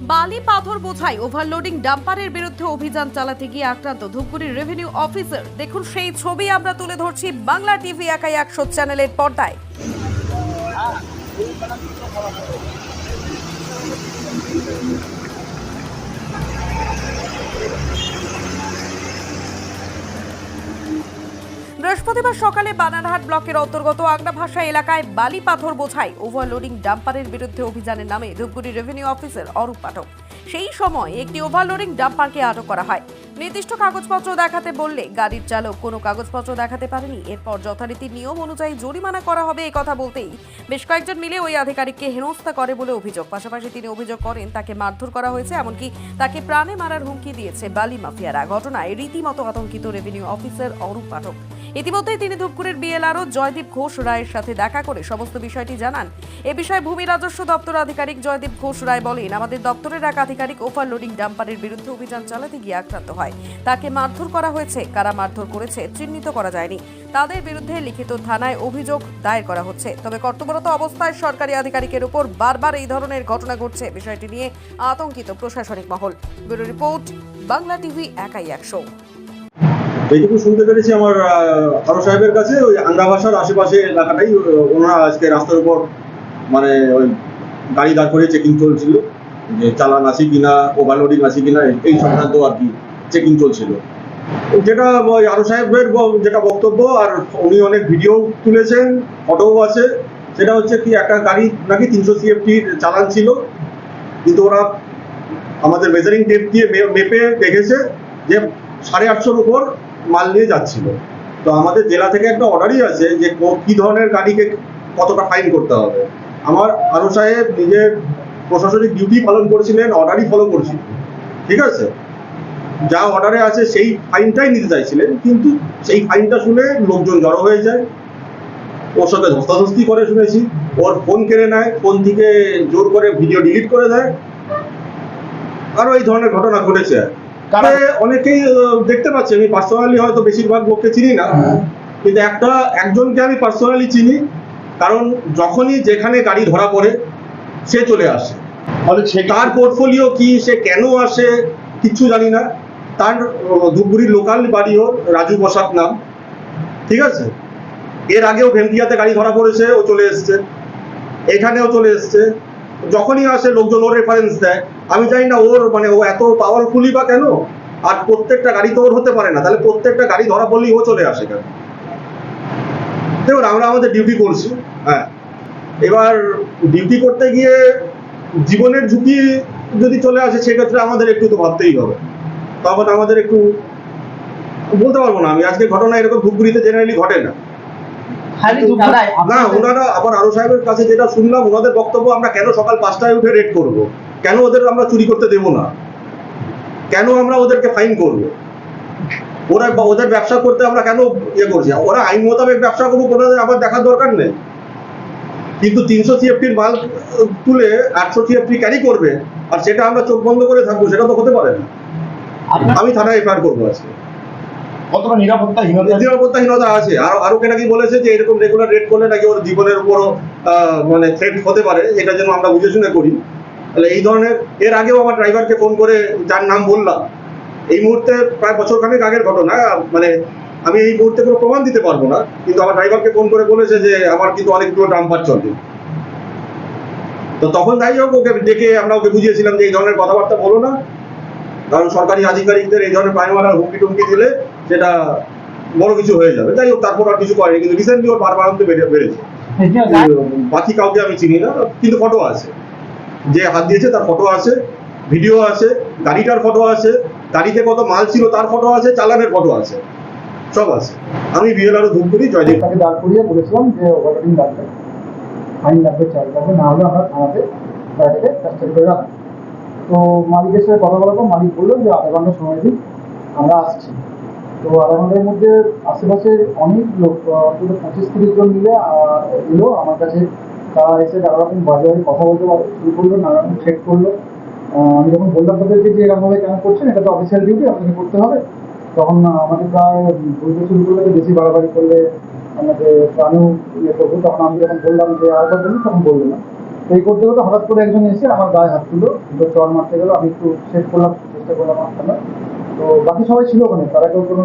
বালি পাথর বোঝাই ওভারলোডিং ডাম্পারের বিরুদ্ধে অভিযান চালাতে গিয়ে আক্রান্ত ধূপগুড়ির রেভিনিউ অফিসার দেখুন, সেই ছবি আমরা তুলে ধরছি বাংলা টিভি একাই একশো চ্যানেলের পর্দায়। বৃহস্পতিবার সকালে বানারহাট ব্লকের অন্তর্গত আগ্রাভাষা এলাকায় বালি পাথর বোঝাই ওভারলোডিং ডাম্পারের বিরুদ্ধে অভিযানের নামে ধূপগুড়ি রেভিনিউ অফিসের অরূপ পাঠক। সেই সময় একটি ওভারলোডিং ডাম্পারকে আটক করা হয়। নির্দিষ্ট কাগজপত্র দেখাতে বললে গাড়ির চালক কোনো কাগজপত্র দেখাতে পারেনি। এরপর যথারীতি নিয়ম অনুযায়ী জরিমানা করা হবে এই কথা বলতেই বেশ কয়েকজন মিলে ওই আধিকারিককে হেনস্থা করে বলে অভিযোগ। পাশাপাশি তিনি অভিযোগ করেন, তাকে মারধর করা হয়েছে, এমনকি তাকে প্রাণে মারার হুমকি দিয়েছে বালি মাফিয়ারা। ঘটনায় রীতিমতো আতঙ্কিত রেভিনিউ অফিসার অরূপ পাঠক। ইতিমধ্যেই তিনি ধূপগুড়ির বিএলআরও জয়দীপ ঘোষ রায়ের সাথে দেখা করে সমস্ত বিষয়টি জানান। এ বিষয়ে ভূমি রাজস্ব দপ্তর আধিকারিক জয়দীপ ঘোষ রায় বলেন, আমাদের দপ্তরের এক আধিকারিক ওভারলোডিং ডাম্পারের বিরুদ্ধে অভিযান চালাতে গিয়ে আক্রান্ত হয়। তাকে মারধর করা হয়েছে, কারা মারধর করেছে চিহ্নিত করা যায়নি। তাদের বিরুদ্ধে লিখিত থানায় অভিযোগ দায়ের করা হচ্ছে। তবে কর্তব্যরত অবস্থায় সরকারি আধিকারিকের উপর বারবার এই ধরনের ঘটনা ঘটছে। বিষয়টি নিয়ে আতঙ্কিত প্রশাসনিক মহল। ব্যুরো রিপোর্ট, বাংলা টিভি, একাই একশো। যেটুকু শুনতে পেরেছি আমার আরও সাহেবের কাছে, ওই আংরা ভাষার আশেপাশে এলাকাটাই ওনারা আজকে রাস্তার উপর মানে ওই গাড়ি দাঁড় করে চেকিং চলছিল, যে চালান আছে কিনা ওভারলোডিং আছে কিনা, এই- সংক্রান্ত আর কি চেকিং চলছিল। যেটা, ওই আরও সাহেবের যেটা বক্তব্য, আর উনি অনেক ভিডিও তুলেছেন ফটোও আছে, সেটা হচ্ছে কি, একটা গাড়ি নাকি তিনশো সিএফটির চালান ছিল, কিন্তু ওরা আমাদের মেজারিং টেপ দিয়ে মেপে দেখেছে যে সাড়ে আটশোর উপর মাল নিয়ে যাচ্ছিল। তো আমাদের জেলা থেকে একটা অর্ডারই আছে যে কো- ধরনের গাড়িকে কতটা ফাইন করতে হবে। আমার আরও সাহেব নিজের প্রশাসনিক ডিউটি পালন করেছিলেন অর্ডারই ফলো করছিলেন। ঠিক আছে? যা অর্ডারে আছে সেই ফাইনটাই নিতে চাইছিলেন, কিন্তু সেই ফাইনটা শুনে লোকজন জড়ো হয়ে যায়। ওর সাথে ধস্তাধস্তি করে শুনেছি। ওর ফোন কেড়ে নেয় ফোন থেকে জোর করে ভিডিও ডিলিট করে দেয়। আরও এই ধরনের ঘটনা ঘটেছে। কারা- তবে অনেকেই দেখতে পাচ্ছি আমি পার্সোনালি হয়তো বেশিরভাগ লোককে চিনি না কিন্তু একটা একজনকে আমি পার্সোনালি চিনি কারণ যখনই যেখানে গাড়ি ধরা পড়ে সে চলে আসে। ফলে সে তার পোর্টফোলিও কি সে কেন আসে কিচ্ছু জানি না। তার আহ, ধূপগুড়ির লোকাল বাড়িও রাজু বসাক নাম ঠিক আছে? এর আগেও ভেন্টিয়াতে গাড়ি ধরা পড়েছে ও চলে এসছে। এখানেও চলে এসছে। যখনই আসে, লোকজন ওর রেফারেন্স দেয়। আমি জানি না ওর মানে ও এত পাওয়ারফুলি বা কেন, আর প্রত্যেকটা গাড়ি তো ওর হতে পারে না। তাহলে প্রত্যেকটা গাড়ি ধরা পড়লেই ও চলে আসে কেন? দেখুন, আমরা আমাদের ডিউটি করছি হ্যাঁ। এবার ডিউটি করতে গিয়ে জীবনের ঝুঁকি যদি চলে আসে, সেক্ষেত্রে আমাদের একটু তো ভাবতেই হবে। তখন আমাদের একটু বলতে পারব না, আমি আজকে ঘটনা এরকম ধূপগুড়িতে জেনারেলি ঘটে না। না ওনারা আবার আরও সাহেবের কাছে যেটা শুনলাম ওনাদের বক্তব্য আমরা কেন সকাল পাঁচটায় উঠে রেড করব? কেন ওদের আমরা চুরি করতে দেব না? কেন আমরা ওদেরকে ফাইন করব? ওরা ওদের ব্যবসা করতে আমরা কেন ইয়ে করছি? ওরা আইন মোতাবেক ব্যবসা করব ওনাদের আবার দেখার দরকার নেই। কিন্তু তিনশো সিএফটির মাল তুলে আটশো সিএফটি ক্যারি করবে আর সেটা আমরা চোখ বন্ধ করে থাকব সেটা তো হতে পারে না। আমি থানায় এফআইআর করব আজকে। কতটা নিরাপত্তাহীনতা? নিরাপত্তাহীনতা আছে। আর, আরও নাকি বলেছে যে এরকম রেগুলার রেড করলে নাকি ওর জীবনের উপরও মানে থ্রেট হতে পারে। এটা যেন আমরা বুঝে শুনে করি। তাহলে এই ধরনের, এর আগেও আমার ড্রাইভারকে ফোন করে যার নাম বললাম। এই মুহূর্তে প্রায় বছর খানেক আগের ঘটনা। মানে আমি এই মুহূর্তে কোনো প্রমাণ দিতে পারব না। কিন্তু আমার ড্রাইভারকে ফোন করে বলেছে যে আমার কিন্তু অনেকগুলো ডাম্পার চলবে। তো তখন যাই হোক, ওকে ডেকে আমরা ওকে বুঝিয়েছিলাম যে এই ধরনের কথাবার্তা বলো না। কারণ সরকারি আধিকারিকদের এই ধরনের প্রাইম মারার হুমকি টুমকি দিলে সেটা বড় কিছু হয়ে যাবে। যাই হোক তারপর আর কিছু করেনি কিন্তু রিসেন্টলি ওর বারবার বেড়ে বেড়েছে। বাকি কাউকে আমি চিনি না কিন্তু ফটো আছে। যে হাত দিয়েছে তার ফটো আছে ভিডিও আছে গাড়িটার ফটো আছে গাড়িতে কত মাল ছিল তার ফটো আছে চালানের ফটো আছে। সব আছে। আমি বিএলআরও ধূপগুড়ি জয়দেব। তাকে দাঁড় করিয়ে বলেছিলাম যে ওভারলোডিং লাগবে ফাইন লাগবে চার্জ লাগবে না হলে আমরা থানাতে গাড়িটাকে কাস্টাডি করে রাখব। তো মালিকের সাথে কথা বলার পর মালিক বলল যে আধা ঘণ্টা সময় দিন আমরা আসছি। তো ঘণ্টার মধ্যে আশেপাশের অনেক লোক অন্তত পঁচিশ তিরিশ জন মিলে এলো। আমার কাছে তারা এসে নানা রকম বাজে বাজে কথা বলতে শুরু করল নানা রকম চেক করল আমি যখন বললাম তাদেরকে যে এরকমভাবে কেন করছেন, এটা তো অফিসিয়াল ডিউটি আপনাকে করতে হবে। তখন আমাদের প্রায় বলতে শুরু করলে বেশি বাড়াবাড়ি করলে আমাদের প্রাণেও ইয়ে করব। তখন আমি যখন বললাম যে আরেকবার বলুন তখন বলল না। এই করতে করতে হঠাৎ করে একজন এসে আমার গায়ে হাত তুলো চর মারতে গেলো। আমি একটু সেট করলাম, চেষ্টা করলাম মারতে তো বাকি সবাই ছিল ওখানে? তারা কেউ কোনো